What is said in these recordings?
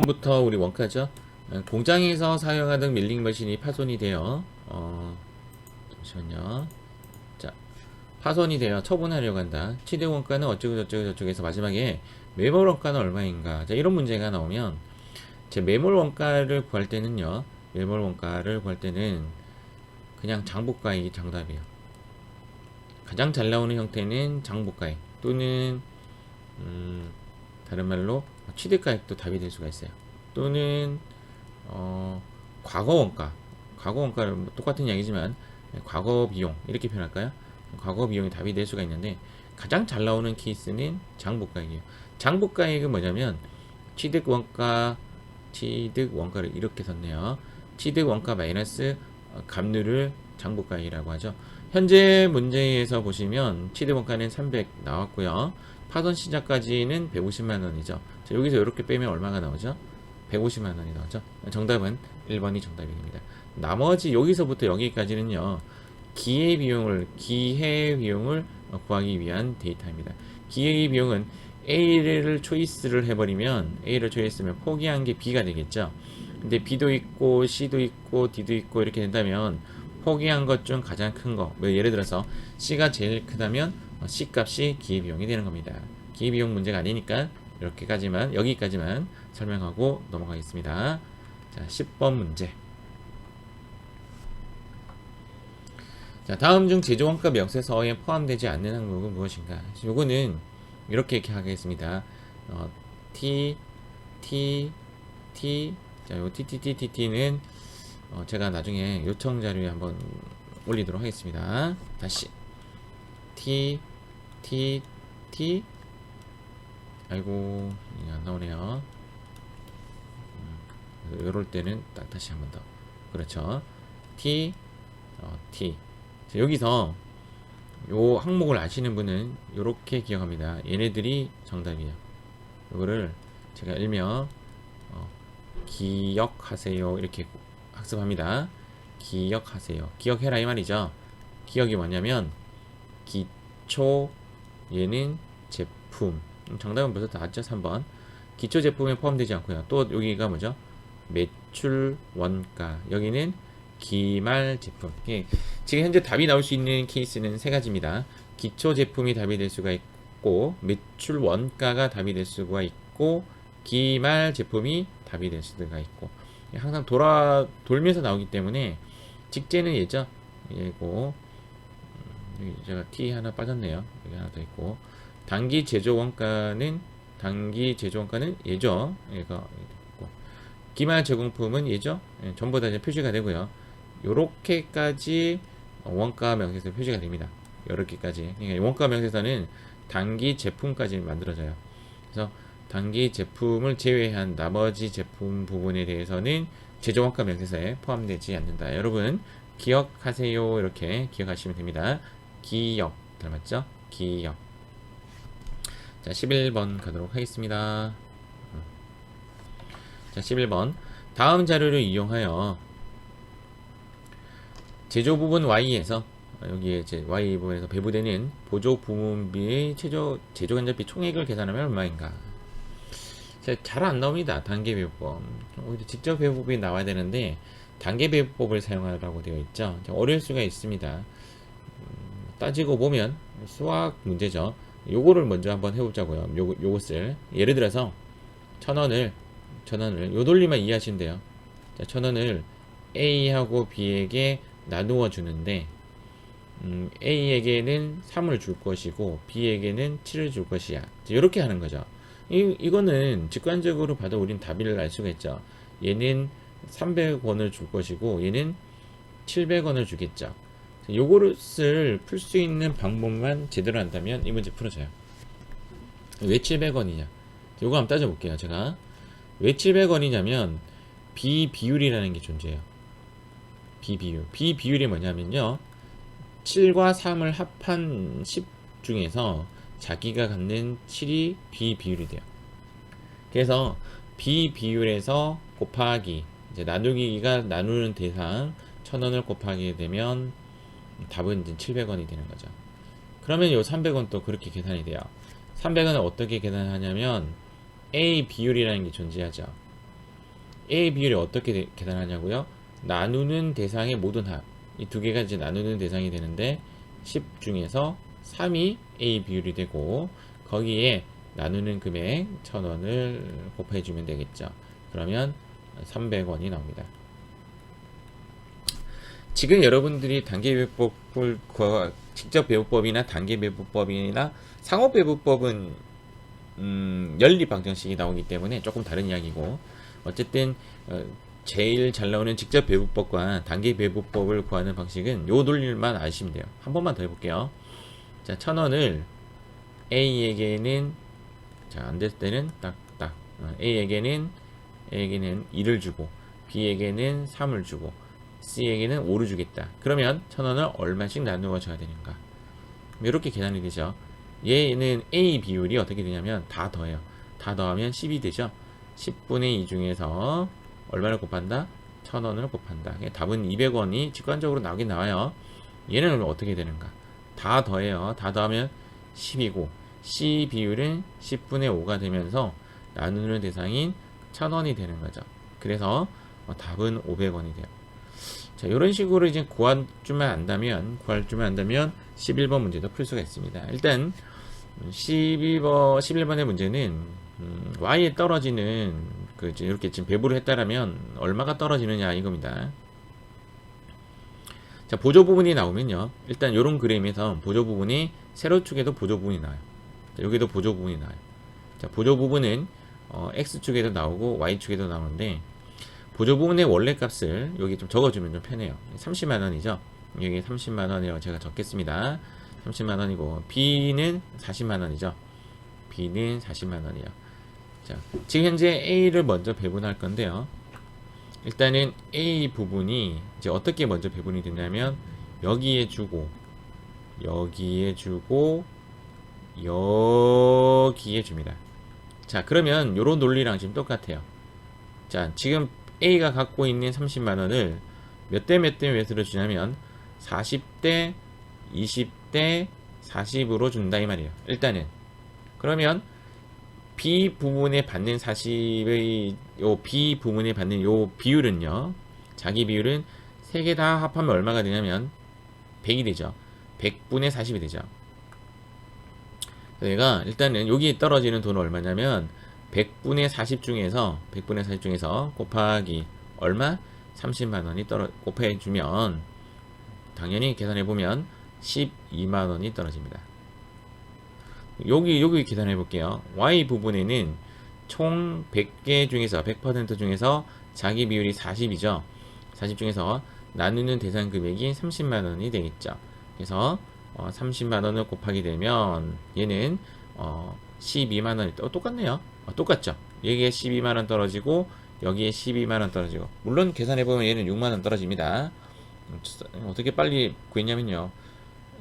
5번부터 우리 원가죠. 어, 공장에서 사용하던 밀링 머신이 파손이 되어 어, 잠시만요. 자, 파손이 되어 처분하려고 한다. 취득 원가는 어쩌고 저쩌고 저쩌고해서 마지막에 매몰 원가는 얼마인가? 자, 이런 문제가 나오면 제 매몰 원가를 구할 때는요. 매몰 원가를 구할 때는 그냥 장부가액이 정답이에요. 가장 잘 나오는 형태는 장부가액 또는 음, 다른 말로 취득가액도 답이 될 수가 있어요. 또는 어, 과거 원가, 과거 원가를 뭐 똑같은 이야기지만 과거 비용 이렇게 표현할까요? 과거 비용이 답이 될 수가 있는데 가장 잘 나오는 케이스는 장부가액이에요. 장부가액은 뭐냐면 취득 원가, 취득 원가를 이렇게 썼네요. 취득 원가 마이너스 어, 갑류를 장부가액이라고 하죠. 현재 문제에서 보시면 원가는 300 나왔고요. 파손 시작까지는 150만 원이죠. 자, 여기서 이렇게 빼면 얼마가 나오죠? 150만 원이 나오죠. 정답은 1번이 정답입니다. 나머지 여기서부터 여기까지는요. 기회 비용을 기회 비용을 구하기 위한 데이터입니다. 기회 비용은 A를 초이스를 해버리면 A를 초이스하면 포기한 게 B가 되겠죠. 근데 B도 있고 C도 있고 D도 있고 이렇게 된다면 포기한 것 중 가장 큰 거. 뭐 예를 들어서 C가 제일 크다면 C 값이 기회 비용이 되는 겁니다. 기회 비용 문제가 아니니까 이렇게까지만 여기까지만 설명하고 넘어가겠습니다. 자, 10번 문제. 자, 다음 중 제조원가 명세서에 포함되지 않는 항목은 무엇인가? 요거는 이렇게 이렇게 하겠습니다. 어, T, T, T, 자, 요 T, T, T, T, T는 어, 제가 나중에 요청 자료에 한번 올리도록 하겠습니다. 다시 T, T, T, 아이고 안 나오네요. 음, 요럴 때는 딱 다시 한 번 더. 그렇죠. T, 어, T. 자, 여기서 요 항목을 아시는 분은 요렇게 기억합니다. 얘네들이 정답이에요. 요거를 제가 일명 어, 기억하세요 이렇게 학습합니다. 기억하세요. 기억해라 이 말이죠. 기억이 뭐냐면 기초 얘는 제품. 음, 정답은 벌써 나왔죠 3번. 기초 제품에 포함되지 않고요. 또 여기가 뭐죠? 매출 원가. 여기는 기말 제품. 예, 지금 현재 답이 나올 수 있는 케이스는 세 가지입니다. 기초 제품이 답이 될 수가 있고 매출 원가가 답이 될 수가 있고 기말 제품이 답이 될 수가 있고. 예, 항상 돌아 돌면서 나오기 때문에 직제는 예죠 예고 음, 여기 제가 T 하나 빠졌네요 여기 하나 더 있고 단기 제조 원가는 단기 제조 원가는 예죠. 얘가 있고 기말 제공품은. 예, 전부 다 이제 표시가 되고요. 요렇게까지 원가 명세서 표시가 됩니다. 요렇게까지. 그러니까 원가 명세서는 단기 제품까지 만들어져요. 그래서 단기 제품을 제외한 나머지 제품 부분에 대해서는 제조 원가 명세서에 포함되지 않는다. 여러분 기억하세요. 이렇게 기억하시면 됩니다. 기억 닮았죠? 기억. 자, 11번 가도록 하겠습니다. 자, 11번. 다음 자료를 이용하여 제조 부분 Y에서 여기에 이제 Y 부분에서 배부되는 보조 부문비의 최저 제조 간접비 총액을 계산하면 얼마인가? 잘 안 나옵니다. 단계 배부법. 오히려 직접 배부법이 나와야 되는데 단계 배부법을 사용하라고 되어 있죠. 어려울 수가 있습니다. 음, 따지고 보면 수학 문제죠. 요거를 먼저 한번 해보자고요. 요, 요것을. 예를 들어서, 천 원을, 천 원을, 요 논리만 이해하시면 돼요. 자, 천 원을 A하고 B에게 나누어 주는데, 음, A에게는 3을 줄 것이고, B에게는 7을 줄 것이야. 이렇게 하는 거죠. 이, 이거는 직관적으로 봐도 우린 답을 알 수가 있죠. 얘는 300원을 줄 것이고, 얘는 700원을 주겠죠. 요것을 풀수 있는 방법만 제대로 한다면 이 문제 풀어져요. 왜 700원이냐? 요거 한번 따져볼게요. 제가 왜 700원이냐면 비비율이라는 게 존재해요. 비비율. 비비율이 뭐냐면요. 7과 3을 합한 10 중에서 자기가 갖는 7이 비비율이 돼요. 그래서 비비율에서 곱하기 이제 나누기가 나누는 대상 1000원을 곱하게 되면 답은 이제 700원이 되는 거죠. 그러면 요 300원 또 그렇게 계산이 돼요. 300원을 어떻게 계산하냐면 A 비율이라는 게 존재하죠. A 비율이 어떻게 대- 계산하냐고요? 나누는 대상의 모든 합. 이 두 개가 이제 나누는 대상이 되는데 10 중에서 3이 A 비율이 되고 거기에 나누는 금액 1000원을 곱해 주면 되겠죠. 그러면 300원이 나옵니다. 지금 여러분들이 단계 배부법을 구- 직접 배부법이나 단계 배부법이나 상호 배부법은 음, 연립 방정식이 나오기 때문에 조금 다른 이야기고 어쨌든 어, 제일 잘 나오는 직접 배부법과 단계 배부법을 구하는 방식은 요 논리만 아시면 돼요. 한 번만 더 해볼게요. 자, 천 원을 A에게는 자, 안 됐을 때는 딱딱 어, A에게는 A에게는 2를 주고 B에게는 3을 주고 C에게는 5를 주겠다. 그러면 천 원을 얼마씩 나누어 줘야 되는가? 이렇게 계산이 되죠. 얘는 A 비율이 어떻게 되냐면 다 더해요. 다 더하면 10이 되죠. 10분의 2 중에서 얼마를 곱한다? 1000원을 곱한다. 답은 200원이 직관적으로 나오긴 나와요. 얘는 어떻게 되는가? 다 더해요. 다 더하면 10이고 C 비율은 10분의 5가 되면서 나누는 대상인 1000원이 되는 거죠. 그래서 어, 답은 500원이 돼요. 자, 이런 식으로 이제 구할 줄만 안다면, 구할 줄만 안다면 11번 문제도 풀 수가 있습니다. 일단 12번, 11번의 문제는 음, y에 떨어지는 그 이렇게 지금 배부를 했다라면 얼마가 떨어지느냐 이겁니다. 자, 보조 부분이 나오면요. 일단 이런 그림에서 보조 부분이 세로 축에도 보조 부분이 나와요. 자, 여기도 보조 부분이 나와요. 자, 보조 부분은 어, x축에도 나오고 y축에도 나오는데 보조 부분의 원래 값을 여기 좀 적어주면 좀 편해요. 30만 원이죠. 여기 30만 원이라고 제가 적겠습니다. 30만 원이고 B는 40만 원이죠. B는 40만 원이에요. 자, 지금 현재 A를 먼저 배분할 건데요. 일단은 A 부분이 이제 어떻게 먼저 배분이 되냐면 여기에 주고 여기에 주고 여기에 줍니다. 자, 그러면 요런 논리랑 지금 똑같아요. 자, 지금 A가 갖고 있는 30만 원을 몇 대 몇 대 몇으로 주냐면 40대 20대 40으로 준다 이 말이에요. 일단은 그러면 B 부분에 받는 40의 요 B 부분에 받는 요 비율은요. 자기 비율은 세 개 다 합하면 얼마가 되냐면 100이 되죠. 100분의 40이 되죠. 얘가 일단은 여기 떨어지는 돈은 얼마냐면 100분의 40 중에서 100분의 40 중에서 곱하기 얼마? 30만 원이 떨어 곱해 주면 당연히 계산해 보면 12만 원이 떨어집니다. 여기 여기 계산해 볼게요. Y 부분에는 총 100개 중에서 100% 중에서 자기 비율이 40이죠. 40 중에서 나누는 대상 금액이 30만 원이 되겠죠. 그래서 어, 30만 원을 곱하게 되면 얘는 어, 12만 원이 어, 똑같네요. 어, 똑같죠. 여기에 12만 원 떨어지고 여기에 12만 원 떨어지고 물론 계산해 보면 얘는 6만 원 떨어집니다. 음, 어떻게 빨리 구했냐면요.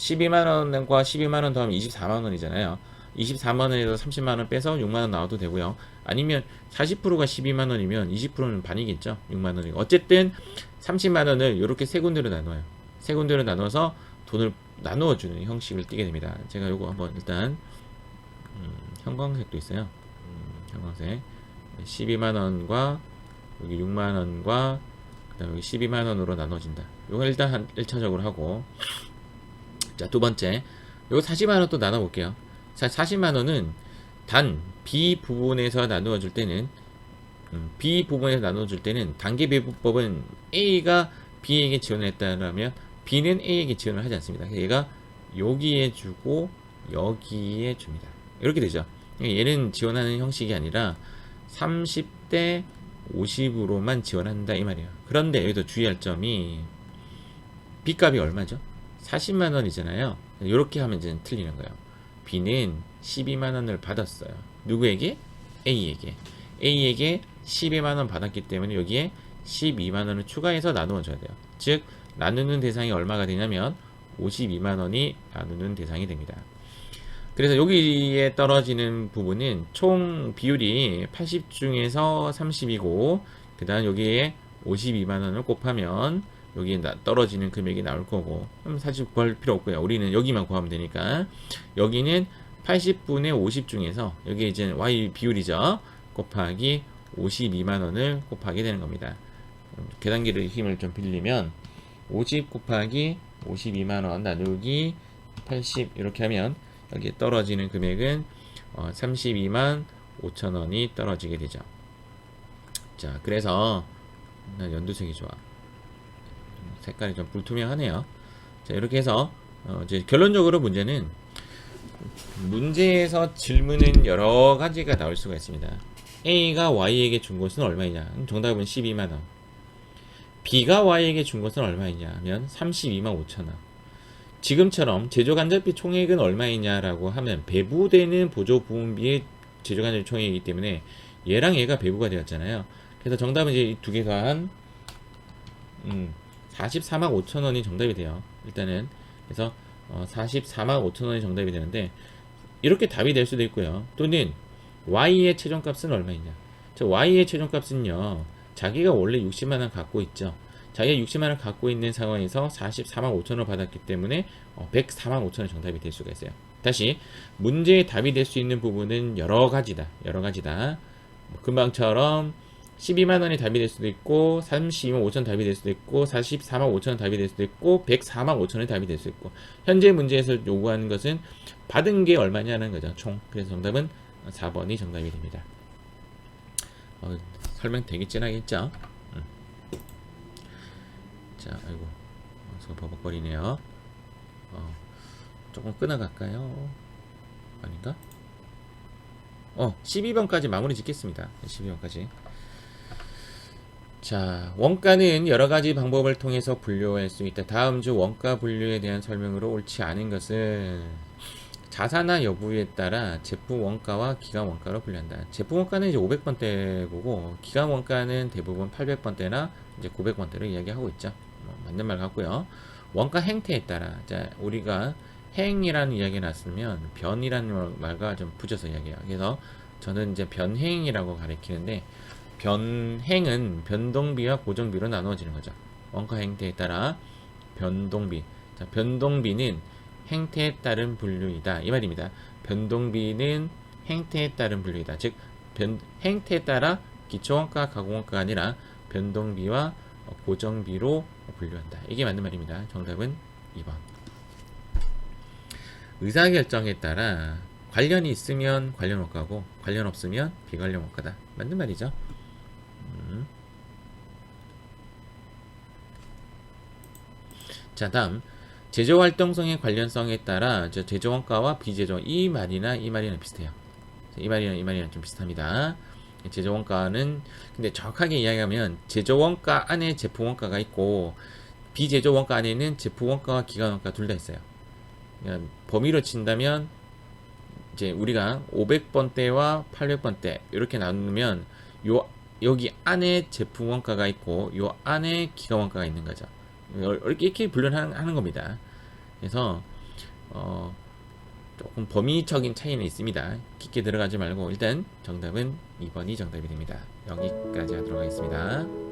12만 원과 12만 원 더하면 24만 원이잖아요. 24만 원에서 30만 원 빼서 6만 원 나와도 되고요. 아니면 40%가 12만 원이면 20%는 반이겠죠. 6만 원이고. 어쨌든 30만 원을 이렇게 세 군데로 나눠요. 세 군데로 나눠서 돈을 나누어 주는 형식을 띠게 됩니다. 제가 요거 한번 일단 음, 형광색도 있어요. 음, 형광색. 12만 원과 여기 6만 원과 그 다음에 여기 12만 원으로 나눠진다. 요거 일단 한 1차적으로 하고 자, 두 번째. 요거 40만 원 또 나눠 볼게요. 자, 40만 원은 단 B 부분에서 나누어 줄 때는 음, B 부분에서 나눠 줄 때는 단계 배분법은 A가 B에게 지원을 했다라면 B는 A에게 지원을 하지 않습니다. 얘가 여기에 주고 여기에 줍니다. 이렇게 되죠. 얘는 지원하는 형식이 아니라 30대 50으로만 지원한다 이 말이에요. 그런데 여기서 주의할 점이 B 값이 얼마죠? 40만 원이잖아요. 이렇게 하면 이제 틀리는 거예요. B는 12만 원을 받았어요. 누구에게? A에게. A에게 12만 원 받았기 때문에 여기에 12만 원을 추가해서 나누어 줘야 돼요. 즉 나누는 대상이 얼마가 되냐면 52만 원이 나누는 대상이 됩니다. 그래서 여기에 떨어지는 부분은 총 비율이 80 중에서 30이고 그 다음 여기에 52만 원을 곱하면 여기에 나- 떨어지는 금액이 나올 거고 사실 구할 필요 없고요. 우리는 여기만 구하면 되니까 여기는 80분의 50 중에서 여기 이제 y 비율이죠. 곱하기 52만 원을 곱하게 되는 겁니다. 음, 계산기를 힘을 좀 빌리면 50 곱하기 52만 원 나누기 80 이렇게 하면 여기에 떨어지는 금액은 어, 32만 5천 원이 떨어지게 되죠. 자, 그래서 난 연두색이 좋아. 색깔이 좀 불투명하네요. 자, 이렇게 해서 어, 이제 결론적으로 문제는 문제에서 질문은 여러 가지가 나올 수가 있습니다. A가 Y에게 준 것은 얼마이냐? 정답은 12만 원. B가 Y에게 준 것은 얼마이냐 하면 32만 5천 원. 지금처럼 제조간접비 총액은 얼마이냐라고 하면 배부되는 보조 부분비의 제조간접비 총액이기 때문에 얘랑 얘가 배부가 되었잖아요. 그래서 정답은 이제 두개 더한 음, 44만 5천 원이 정답이 돼요. 일단은 그래서 어, 44만 5천 원이 정답이 되는데 이렇게 답이 될 수도 있고요. 또는 y의 최종값은 얼마이냐? 저 y의 최종값은요. 자기가 원래 60만 원 갖고 있죠. 자기가 60만 원 갖고 있는 상황에서 44만 5천 원 받았기 때문에 어, 104만 5천 원 정답이 될 수가 있어요. 다시 문제의 답이 될 수 있는 부분은 여러 가지다. 여러 가지다. 뭐 금방처럼 12만 원이 답이 될 수도 있고 32만 5천 답이 될 수도 있고 44만 5천 답이 될 수도 있고 104만 5천 원이 답이 될 수 있고. 현재 문제에서 요구하는 것은 받은 게 얼마냐는 거죠 총. 그래서 정답은 4번이 정답이 됩니다. 어, 설명 되게 음. 자 아이고. 어, 버벅거리네요. 어, 조금 끊어갈까요? 아닌가? 어 12번까지 마무리 짓겠습니다. 12번까지 자, 원가는 여러 가지 방법을 통해서 분류할 수 있다. 다음 주 원가 분류에 대한 설명으로 옳지 않은 것은 자산화 여부에 따라 제품 원가와 기간 원가로 분류한다. 제품 원가는 이제 500번대 보고 기간 원가는 대부분 800번대나 이제 900번대로 이야기하고 있죠. 뭐 맞는 말 같고요. 원가 행태에 따라 자, 우리가 행이라는 이야기가 났으면 변이라는 말과 좀 붙여서 이야기해요. 그래서 저는 이제 변행이라고 가리키는데 변행은 변동비와 고정비로 나누어지는 거죠. 원가 행태에 따라 변동비. 자, 변동비는 행태에 따른 분류이다. 이 말입니다. 변동비는 행태에 따른 분류이다. 즉, 변, 행태에 따라 기초원가, 가공원가가 아니라 변동비와 고정비로 분류한다. 이게 맞는 말입니다. 정답은 2번. 의사결정에 따라 관련이 있으면 관련 원가고 관련 없으면 비관련 원가다. 맞는 말이죠. 음. 자 다음 제조 활동성의 관련성에 따라 저 제조 원가와 비제조 이 말이나 이 말이랑 비슷해요. 이 말이랑 이 말이랑 좀 비슷합니다. 제조 원가는 근데 정확하게 이야기하면 제조 원가 안에 제품 원가가 있고 비제조 원가 안에는 제품 원가와 기간 원가 둘 다 있어요. 그러니까 범위로 친다면 이제 우리가 500번대와 800번대 이렇게 나누면 요 여기 안에 제품 원가가 있고 요 안에 기가 원가가 있는 거죠. 이렇게, 이렇게 분류하는 하는 겁니다. 그래서 어, 조금 범위적인 차이는 있습니다. 깊게 들어가지 말고 일단 정답은 2번이 정답이 됩니다. 여기까지 하도록 하겠습니다.